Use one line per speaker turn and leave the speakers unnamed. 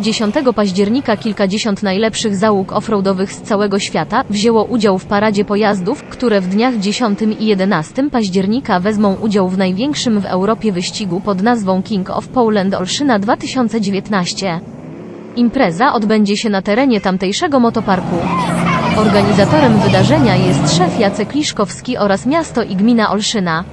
10 października kilkadziesiąt najlepszych załóg offroadowych z całego świata wzięło udział w paradzie pojazdów, które w dniach 10 i 11 października wezmą udział w największym w Europie wyścigu pod nazwą King of Poland Olszyna 2019. Impreza odbędzie się na terenie tamtejszego motoparku. Organizatorem wydarzenia jest szef Jacek Liszkowski oraz miasto i gmina Olszyna.